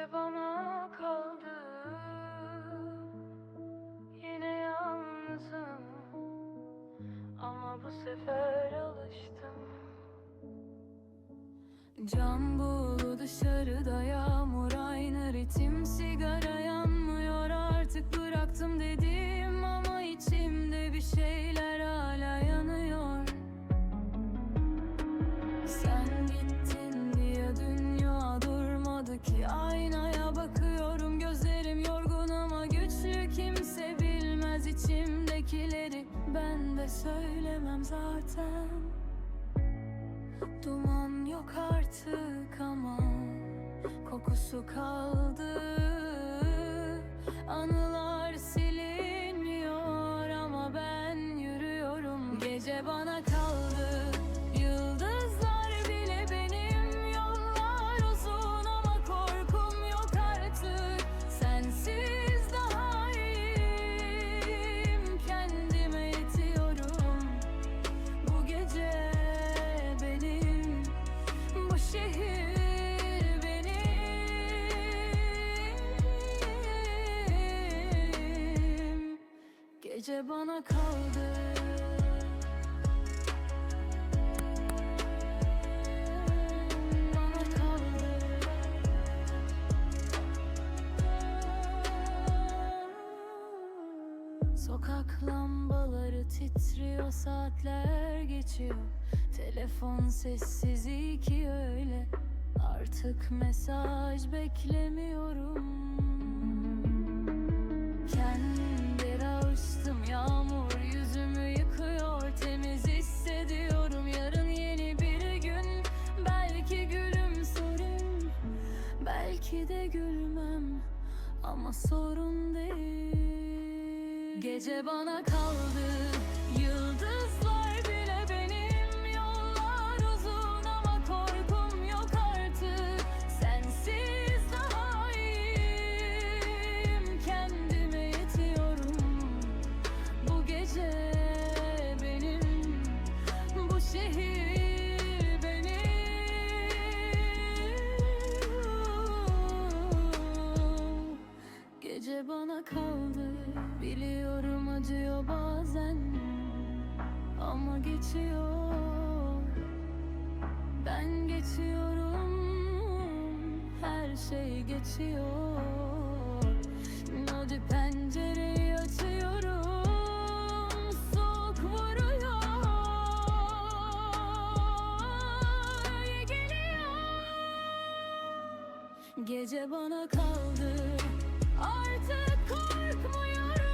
Gece bana kaldı. Yine yalnızım. Ama bu sefer alıştım. Cam bulu dışarıda yağmur aynı ritim Sigara yanmıyor. Artık bıraktım dedim Ama içimdekileri Ben de söylemem zaten. Duman yok artık ama Kokusu kaldı. Anılar silinmiyor ama ben yürüyorum. Gece bana Gece bana kaldı. Sokak lambaları titriyor saatler geçiyor. Telefon sessiz iyi ki öyle. Artık mesaj beklemiyorum De gülmem ama sorun değil. Gece bana kaldı Yıldızlar bile benim Yollar uzun ama korkum yok artık. Sensiz daha iyiyim Kendime yetiyorum. Bu gece benim Bu şehir Gece bana kaldı. Biliyorum acıyor bazen. Ama geçiyor. Ben geçiyorum. Her şey geçiyor. Hadi pencereyi açıyorum. Soğuk vuruyor. Gece bana kaldı Artık korkmuyorum